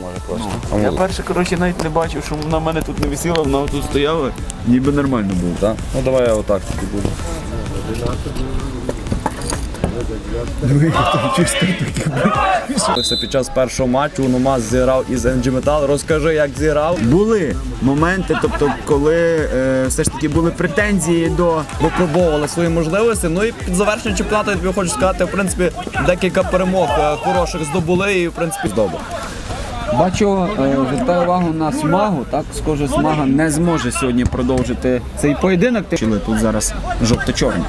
може просто. Ну, Я перше, коротше, навіть не бачив, що вона в мене тут не висіла, вона тут стояла, ніби нормально було, так? Ну давай я отак тобі буду. Під час першого матчу Нумас зіграв із NG Metal. Розкажи, як зіграв. Були моменти, тобто, коли е, все ж таки були претензії до Випробовували свої можливості. Ну і під завершення чемпіонату я тобі хочу сказати, в принципі, декілька перемог е, хороших здобули і в принципі здобув. Бачу, е, звертаю увагу на смагу. Так, схоже, смага не зможе сьогодні продовжити цей поєдинок. Чили тут зараз жовто-чорні.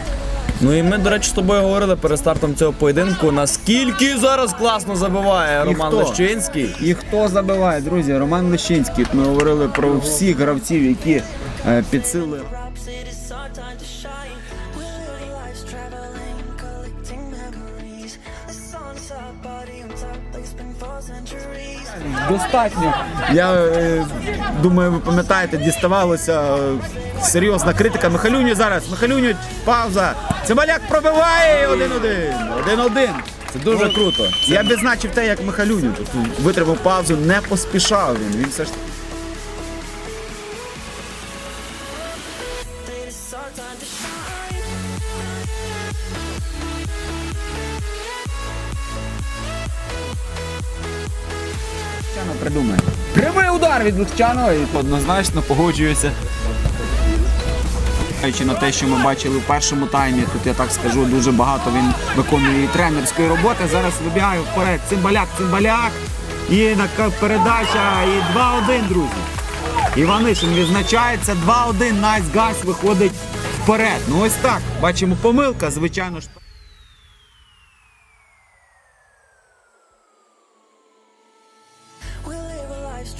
Ну і ми, до речі, з тобою говорили перед стартом цього поєдинку, наскільки зараз класно забиває Роман хто? Лещинський. І хто забиває, друзі? Роман Лещинський. Ми говорили про всіх гравців, які е, підсилили. Достатньо. Я е, думаю, ви пам'ятаєте, діставалася е, серйозна критика Михалюню зараз. Михалюню, пауза. Цимбаляк пробиває один-один. Один-один. Це дуже круто. Я б відзначив те, як Михалюню тут витримав паузу, не поспішав він. Він все ж Лучано придумає. Прямий удар від Лучано. І однозначно погоджуюся. На те, що ми бачили в першому таймі, тут я так скажу, дуже багато він виконує і тренерської роботи. Зараз вибігає вперед. Цимбаляк, цимбаляк. І така передача. І 2-1, друзі. Іванишин відзначається. 2-1. Найс Гайс виходить вперед. Ну ось так. Бачимо помилка, звичайно ж.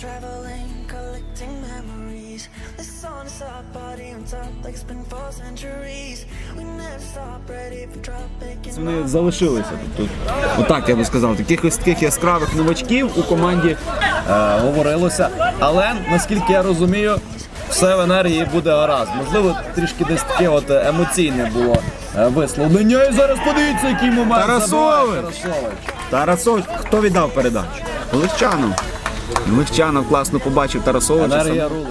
Traveling, collecting memories. The sun's up, body on top, like it's been for centuries. We never stop, ready for dropping. Вони залишилися тут. Отак я би сказав. Таких ось таких яскравих новачків у команді. Е, говорилося. Але наскільки я розумію, все в енергії буде гаразд. Можливо, трішки десь таке от емоційне було е, висловлення. І зараз подивіться, який момент Тарасович! забиває Тарасович. Тарасович, хто віддав передачу? Легчанов. Легчанов класно побачив Тарасовича. Рулить.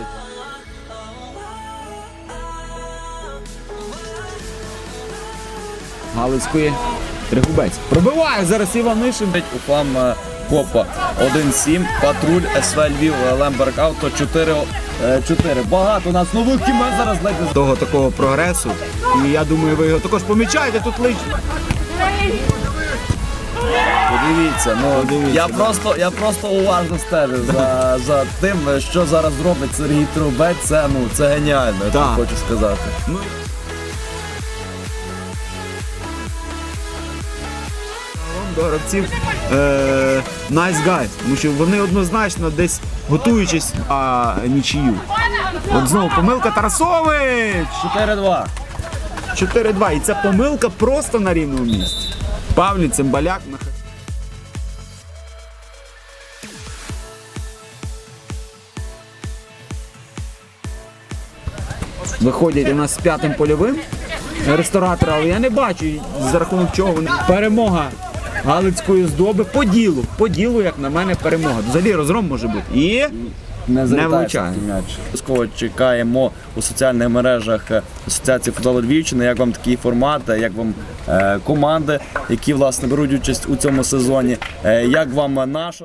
Галицької Тригубець. Пробиває зараз Іванишин. Уфам е, Копа 1-7, патруль СВ Львів е, Лемберг Авто 4 4. Багато у нас нових кімен зараз ледь того такого прогресу. І я думаю, ви його також помічаєте тут лично. Подивіться, ну Подивіться, я да. просто я просто уважно стежу за, за тим, що зараз робить Сергій Трубець. Це ну це геніально, я Так. хочу сказати. Ну, до гравців е, Nice Guys, тому що вони однозначно десь готуючись а, нічию. От знову помилка Тарасович! 4-2. 4-2. І ця помилка просто на рівному місці. Павлі, Цимбаляк. Виходять у нас з п'ятим польовим ресторатори, але я не бачу, за рахунок чого вони. Перемога Галицької здоби по ділу. По ділу, як на мене, перемога. Взагалі розгром може бути. І Не такий м'яч. Обов'язково чекаємо у соціальних мережах е, Асоціації футболу Львівщини. Як вам такий формат, е, як вам е, команди, які власне беруть участь у цьому сезоні, як вам наша.